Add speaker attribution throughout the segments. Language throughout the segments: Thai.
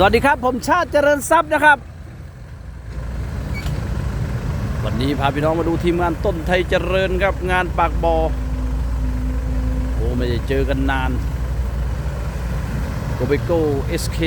Speaker 1: สวัสดีครับ ผมชาติเจริญทรัพย์นะครับ วันนี้พาพี่น้องมาดูทีมงานต้นไทยเจริญครับ งานปากบอโอ้ไม่ได้เจอกันนานโกเบโก้ SK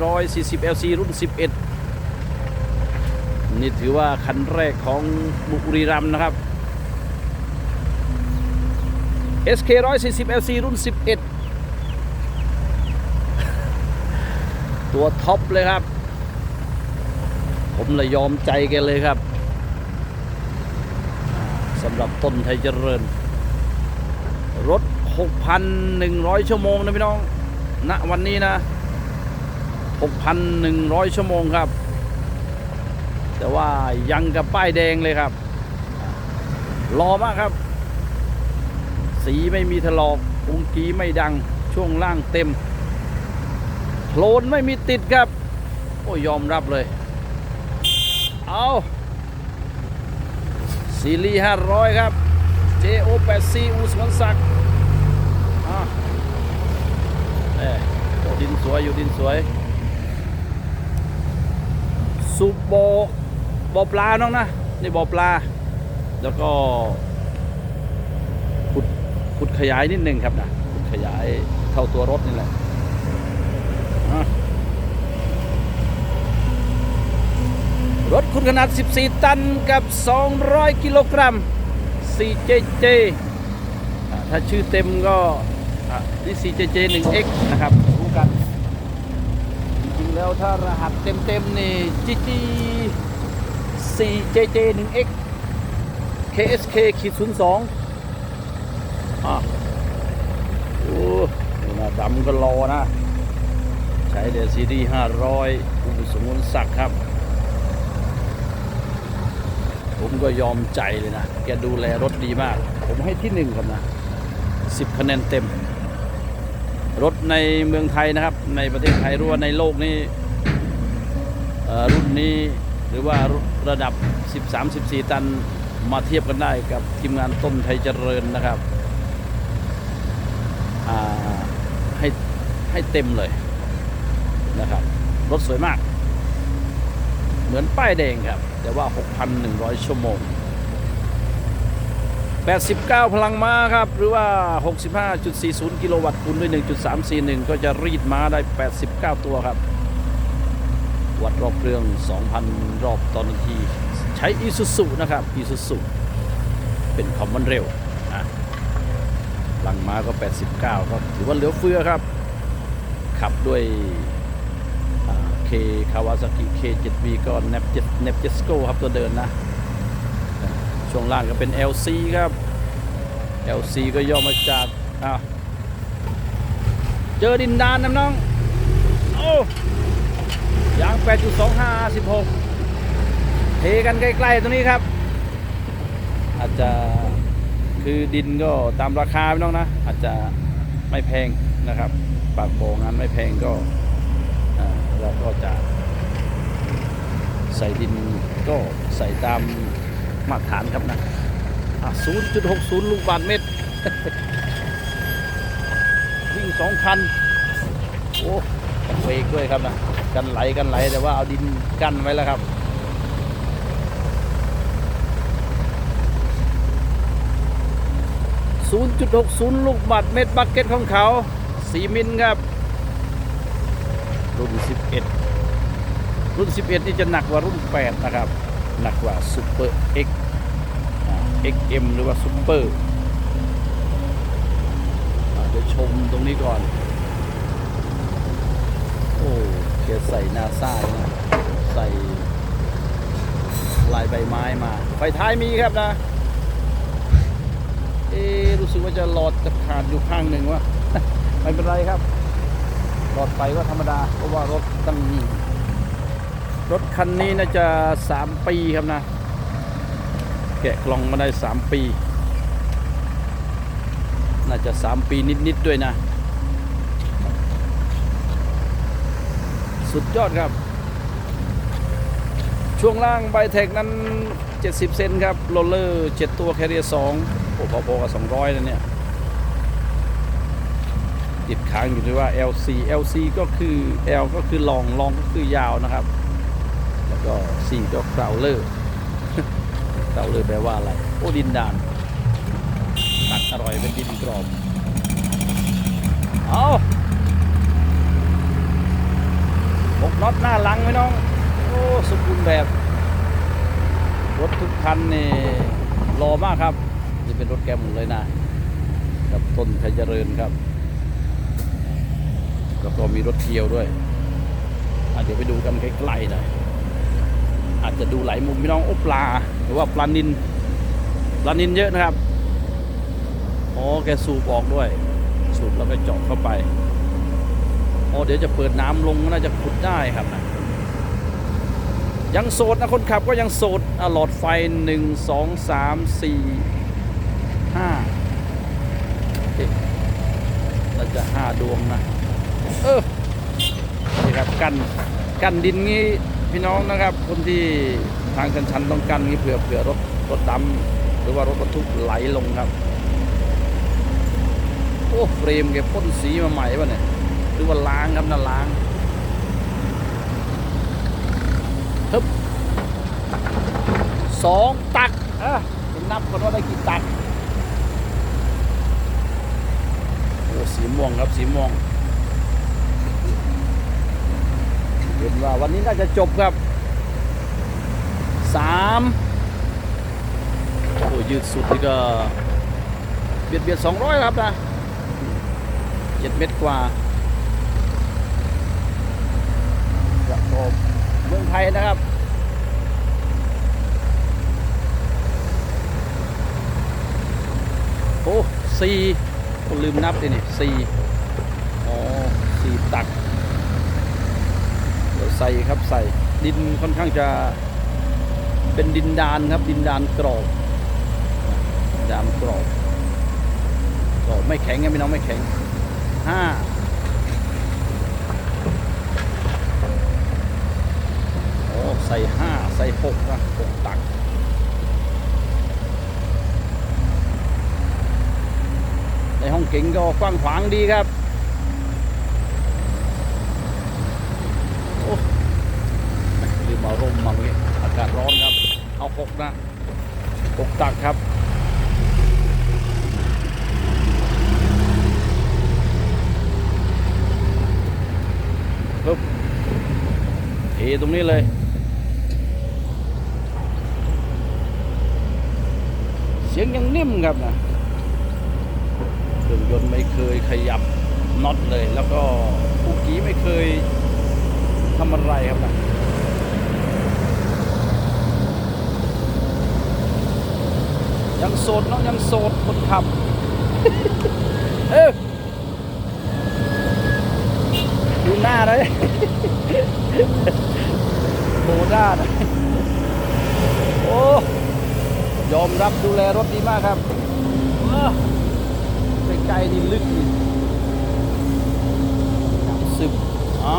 Speaker 1: 140 LC รุ่น 11 นี่ถือว่าคันแรกของบุรีรัมนะครับ SK 140 LC รุ่น 11 ตัวท็อปเลยครับ ผมเลยยอมใจแกเลยครับสำหรับต้นไทยเจริญ รถ 6,100 ชั่วโมงนะพี่น้องณวันนี้นะ 6,100 ชั่วโมงครับ แต่ว่ายังกับป้ายแดงเลยครับรอมากครับ สีไม่มีถลอกองกีไม่ดังช่วงล่างเต็ม โคลนไม่มีติดครับ โอ้ยอมรับเลย เอาซีรีส์500ครับ JO84 อูสวนศักดิ์อะเออดินสวยอยู่ดินสวยสูบโบบ่อปลาน้องนะนี่บ่อปลา แล้วก็ขุดขุดขยายนิดนึงครับนะขุดขยายเท่าตัวรถนี่แหละ รถคุณขนาด 14 ตันกับ 200 กิโลกรัม 4JJ อ่าถ้าชื่อเต็มก็อะนี่ 4JJ 1X นะครับรู้กัน จริงๆแล้วถ้ารหัสเต็มๆนี่ GG 4JJ 1X KSK ขีด02อะโอ้นี่นะดำก็รอนะใช้เดซีดี500อุปสมบูรณ์ศักดิ์ครับ ผมก็ยอมใจเลยนะ แกดูแลรถดีมาก ผมให้ที่หนึ่งครับนะ10คะแนนเต็ม รถในเมืองไทยนะครับ ในประเทศไทยหรือว่าในโลกนี้รุ่นนี้หรือว่าระดับ 13-14 ตันมาเทียบกันได้กับทีมงานต้นไทยเจริญนะครับ ให้ให้เต็มเลย นะครับ รถสวยมาก เหมือนป้ายแดงครับ แต่ว่า 6,100 ชั่วโมง 89 พลังม้าครับ หรือว่า 65.40 กิโลวัตต์คูณด้วย 1.341 ก็จะรีดม้าได้ 89 ตัวครับ วัดรอบเครื่อง 2,000 รอบต่อนาที ใช้อีซูซุนะครับอีซูซุเป็นคอมมอนเร็วนะพลังม้าก็ 89ครับถือว่าเหลือเฟือครับ ขับด้วย เคคาวาซากิ K7V ก็ n e p j e t n e p j e s c o ครับตัวเดินนะ ช่วงล่างก็เป็น LC ครับ LC ก็ย่อมาจากอ้าวเจอดินดานนะน้อง โอ้ยาง 8.25 16 เทกันใกล้ ๆ ตรงนี้ครับ อาจจะคือดินก็ตามราคาพี่น้องนะ อาจจะไม่แพงนะครับ ปากโปงงานไม่แพงก็ เราก็จะใส่ดินก็ใส่ตามมาตรฐานครับนะอะ0.60 ลูกบาทเมตร วิ่งสองคัน โอ้เบรกด้วยครับนะ กันไหลกันไหลแต่ว่าเอาดินกั้นไว้แล้วครับ0.60 ลูกบาทเมตรบักเก็ตของเขา4มิลครับ 11 รุ่น 11 นี่จะหนักกว่ารุ่น 8 นะครับ หนักกว่า Super X อ่า XM หรือว่า Super อ่าเดี๋ยวชมตรงนี้ก่อน โอ้เกียใส่นาซ่านะใส่ลายใบไม้มา ไฟท้ายมีครับนะ เอะรู้สึกว่าจะหลอดจะขาดอยู่ข้างหนึ่งวะไม่เป็นไรครับ หลอดไฟก็ธรรมดาเพราะว่ารถตั้งนี้รถคันนี้น่าจะ 3 ปีครับนะ แกะกล่องมาได้ 3 ปี น่าจะ 3 ปีนิด ๆ ด้วยนะ สุดยอดครับ ช่วงล่างไบเทคนั้น 70 เซนครับ โรลเลอร์ 7 ตัวแคเรียร์2โอ้พอๆกับ 200แล้วเนี่ย ติดค้างอยู่ที่ว่า LC LC ก็คือ L ก็คือลองลองก็คือยาวนะครับ แล้วก็ C ก็คราวเลอร์คราวเลอร์แปลว่าอะไร โอ้ดินดานตักอร่อยเป็นดินกรอบเอาหกน็อตหน้าลังไหมน้อง โอ้สมบูรณ์แบบ รถทุกคันนี่รอมากครับนี่เป็นรถแกมหมดเลยนะ กับต้นไทยเจริญครับ แล้วก็มีรถเที่ยวด้วยอเดี๋ยวไปดูกันใกล้ๆหน่อยอาจจะดูหลายมุมพี่น้องโอ้ปลา หรือว่าปลานินปลานินเยอะนะครับอ๋อแกสูบออกด้วย สูบแล้วก็เจาะเข้าไปอ๋อเดี๋ยวจะเปิดน้ำลงน่าจะขุดได้ครับนะยังโสดนะคนขับก็ยังโสดอหลอดไฟหนึ่งสองสามสี่ห้าเอ๊ะน่าจะห้าดวงนะ เออนี่ครับกันกันดินงี้พี่น้องนะครับ คนที่ทางชันๆต้องกันงี้เผื่อเผื่อรถรถดำหรือว่ารถบรรทุกไหลลงครับโอ้เฟรมแกพ่นสีมาใหม่ป่ะเนี่ยหรือว่าล้างครับน่าล้างฮึบสองตักเอะผมนับก่อนว่าได้กี่ตักโอ้สีม่วงครับสีม่วง เห็น ว่าวันนี้น่าจะจบครับสามโอ้ยืดสุดนี่ก็เบียดเบียดสองร้อยครับนะเจ็ดเมตรกว่าจากโอบเมืองไทยนะครับโอ้สี่ลืมนับเลยนี่สี่อ๋อสี่ตัก เดี๋ยวใส่ครับใส่ดินค่อนข้างจะเป็นดินดานครับดินดานกรอบดานกรอบกรอบไม่แข็งไงพี่น้องไม่แข็งห้าโอ้ใส่ห้าใส่หกนะหกตักในห้องเก๋งก็กว้างขวางดีครับ ลืมเอาร่มมา อากาศร้อนครับ เอาหกนะหกตักครับปึ๊บเทตรงนี้เลยเสียงยังนิ่มครับนะเครื่องยนต์ไม่เคยขยับน็อตเลย แล้วก็ผู้กี้ไม่เคยทำอะไรครับนะ ยังโสดน้องยังโสดคนขับ เออดูหน้าเลยโบหน้าเลยโอ้ยอมรับดูแลรถดีมากครับเออใกล้ๆนี่ลึกนี่สิบอ๋อ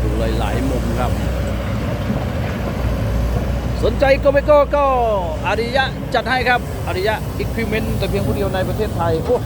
Speaker 1: ดูหลายๆมุมครับ สนใจก็ไม่ก็ก็อาริยะจัดให้ครับอาริยะอิควิเมนต์แต่เพียงผู้เดียวในประเทศไทย โอ้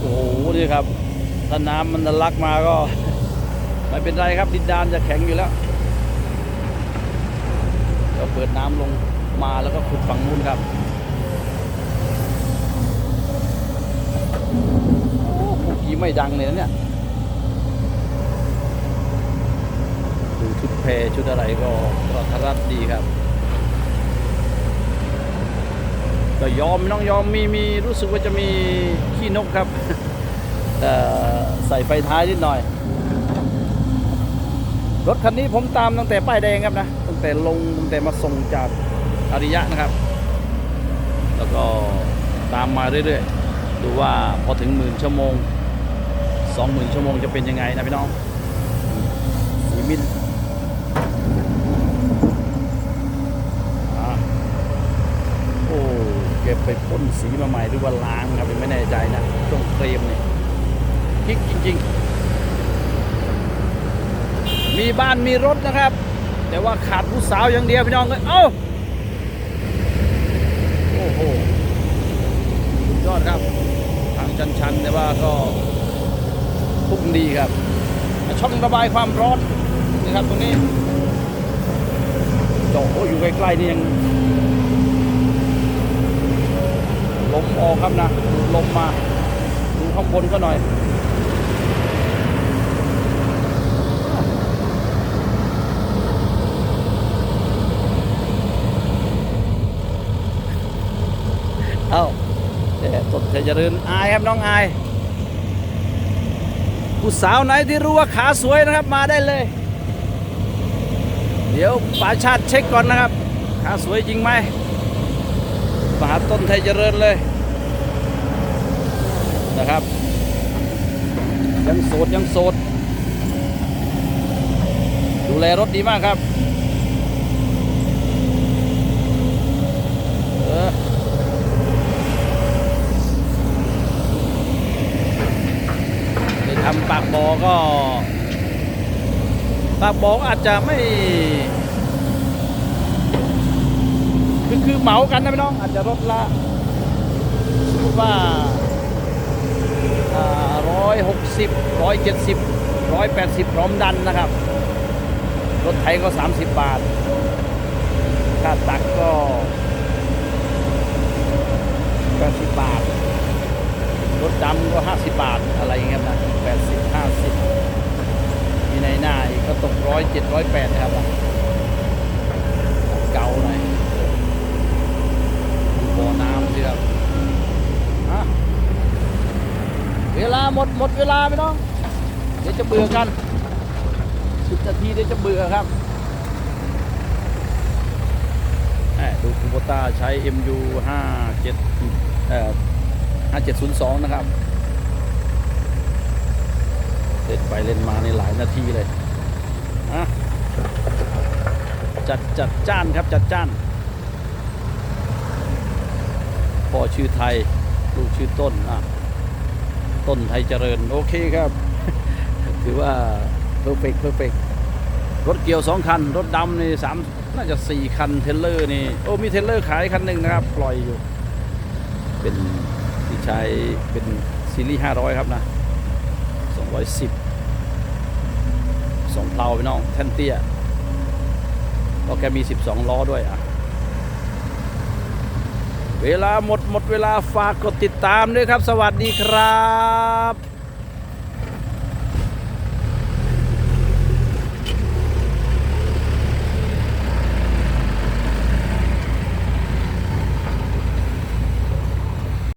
Speaker 1: โอ้โหนี่ครับ ถ้าน้ำมันทะลักมาก็ ไม่เป็นไรครับ ดินดานจะแข็งอยู่แล้วก็เปิดน้ำลงมาแล้วก็ขุดฝั่งนู้นครับโอ้พวกกี้ไม่ดังเลยนะเนี่ย ดูชุดแพรชุดอะไรก็ก็ทรัดดีครับ ก็ยอมน้องยอมมีมีรู้สึกว่าจะมีขี้นกครับเอ่ใส่ไฟท้ายนิดหน่อย รถคันนี้ผมตามตั้งแต่ป้ายแดงครับนะ ตั้งแต่ลงตั้งแต่มาส่งจากอาริยะนะครับ แล้วก็ตามมาเรื่อยๆ ดูว่าพอถึงหมื่นชั่วโมงสองหมื่นชั่วโมงจะเป็นยังไงนะพี่น้องสีมิน อะโอ้เก็บไปพ่นสีมาใหม่หรือว่าล้างครับไม่แน่ใจนะช่วงเฟรมเนี่ยคิกจริง ๆ มีบ้านมีรถนะครับ แต่ว่าขาดผู้สาวอย่างเดียวพี่น้องเลยเอ้าโอ้โหสุดยอดครับทางชันๆแต่ว่าก็พุ่งดีครับช่องระบายความร้อนนะครับตรงนี้จาะโอ้อยู่ใกล้ๆนี่ยังล มออกครับนะดูดลมมา ดูข้างบนก็หน่อย เอ้าเดี๋ยวตดเจริญอายครับน้องอายผู้สาวไหนที่รู้ว่าขาสวยนะครับมาได้เลย เดี๋ยวป่าชาติเช็คก่อนนะครับ ขาสวยจริงไหมมหาต้นไทยเจริญเลย นะครับ ยังโสดยังโสด ดูแลรถดีมากครับเออทำปากบ่อก็ ปากบ่อกอาจจะไม่ คือคือเหมากันนะพี่น้อง อาจจะรถละสมมติว่า ร้อยหกสิบร้อยเจ็ดสิบร้อยแปดสิบพร้อมดันนะครับ รถไทยก็30บบาทค่าตักก็80บบาท รถดำก็50บบาทอะไรอย่างเงี้ยนะ80 50มีในหน้าอีกก็ตกร้อยเจ็ดร้อยแปดนะครับเก่าหน่อยบ่อน้ำสิครับฮะเวลา หมดหมดเวลาไปน้อง เดี๋ยวจะเบื่อกันสิบนาทีเดี๋ยวจะเบื่อครับแหม่ดูคูโบต้าใช้ MU 57เอ่อ5702 นะครับเล่นไปเล่นมาในหลายนาทีเลยอะจัดจัดจ้านครับจัดจ้านพ่อชื่อไทย ลูกชื่อต้นอะ ต้นไทยเจริญ โอเคครับ ถือว่าเพอร์เฟกเพอร์เฟกรถเกี่ยวสองคัน รถดำนี่สามน่าจะสี่คันเทเลอร์นี่ โอ้มีเทเลอร์ขายคันหนึ่งนะครับ ปล่อยอยู่ เป็นที่ใช้เป็นซีรีส์500ครับนะ210สองเพลาไปน้องแทนเตี้ยก็แกมี12ล้อด้วยอะ เวลาหมดหมดเวลาฝากกดติดตามด้วยครับ สวัสดีครับ